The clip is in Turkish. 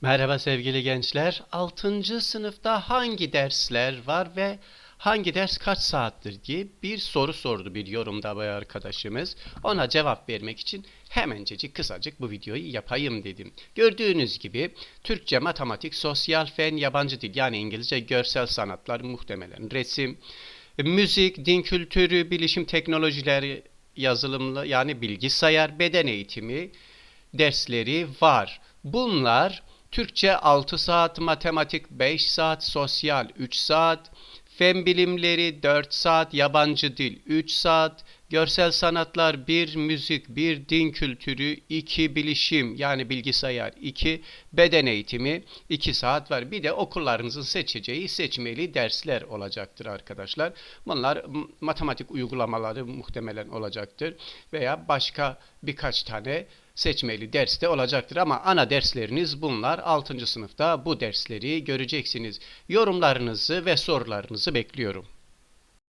Merhaba sevgili gençler. 6. sınıfta hangi dersler var ve hangi ders kaç saattir diye bir soru sordu bir yorumda bir arkadaşımız. Ona cevap vermek için hemencecik kısacık bu videoyu yapayım dedim. Gördüğünüz gibi Türkçe, matematik, sosyal fen, yabancı dil yani İngilizce, görsel sanatlar, muhtemelen resim, müzik, din kültürü, bilişim teknolojileri, yazılımlı yani bilgisayar, beden eğitimi, dersleri var. Bunlar Türkçe 6 saat, matematik 5 saat, sosyal 3 saat, fen bilimleri 4 saat, yabancı dil 3 saat, görsel sanatlar 1, müzik 1, din kültürü 2, bilişim yani bilgisayar 2, beden eğitimi 2 saat var. Bir de okullarınızın seçeceği seçmeli dersler olacaktır arkadaşlar. Bunlar matematik uygulamaları muhtemelen olacaktır veya başka birkaç tane seçmeli ders de olacaktır ama ana dersleriniz bunlar. 6. sınıfta bu dersleri göreceksiniz. Yorumlarınızı ve sorularınızı bekliyorum.